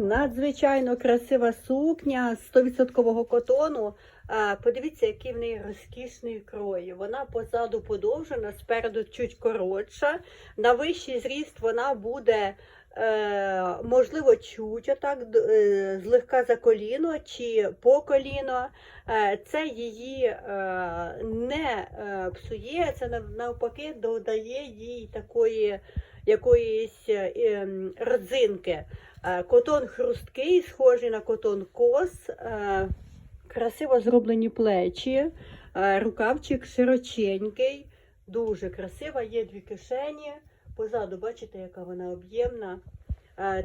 Надзвичайно красива сукня з 100% котону. Подивіться, який в неї розкішний крой. Вона позаду подовжена, спереду чуть коротша. На вищий зріст вона буде, е, можливо, чуть отак, е, злегка за коліно чи по коліно. Е, це її не псує, це навпаки додає їй такої якоїсь ем, родзинки. Е, Котон хрусткий, схожий на котон кос, е, красиво зроблені плечі, е, рукавчик широченький, дуже красива, є дві кишені. Позаду, бачите, яка вона об'ємна.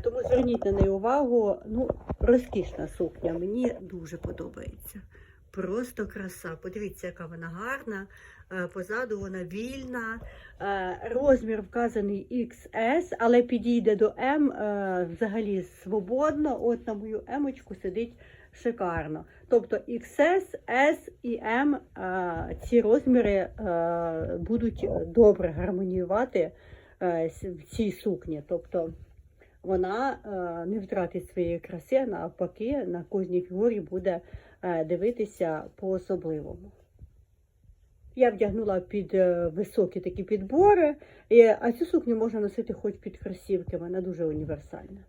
Тому зверніть на неї увагу. Ну, розкішна сукня, мені дуже подобається. Просто краса. Подивіться, яка вона гарна. Е, Позаду вона вільна. Е, Розмір вказаний XS, але підійде до М е, взагалі свободно. От на мою емочку сидить шикарно. Тобто XS, S і M ці розміри будуть добре гармоніювати в цій сукні. Тобто вона е, не втратить своєї краси, навпаки, на кожній фігурі буде е, дивитися по-особливому. Я вдягнула під е, високі такі підбори, а цю сукню можна носити хоч під кросівки, вона дуже універсальна.